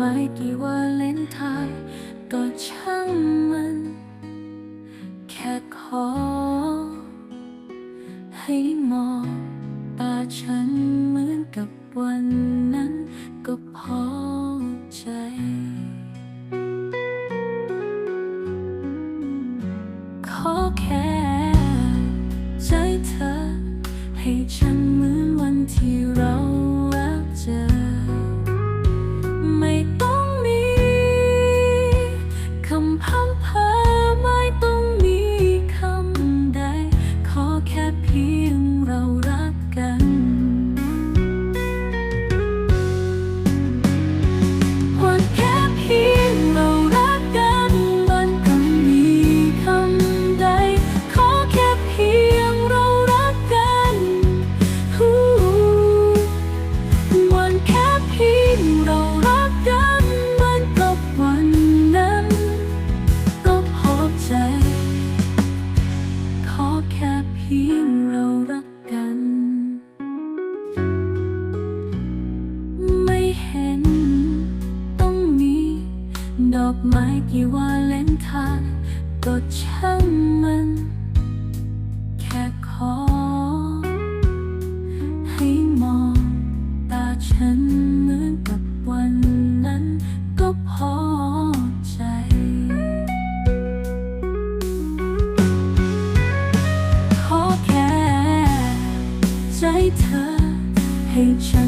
ไม่กี่ว่าเลนทายก็ช่างมัน แค่ขอ ให้มองตาฉันเหมือนกับวันนั้นก็พอใจ ดอกไม้กี่วาเล่นทน์ก็ช่างมัน แค่ขอ ให้มองตาฉันเหมือนกับวันนั้นก็พอใจขอแค่ใจเธอให้ฉัน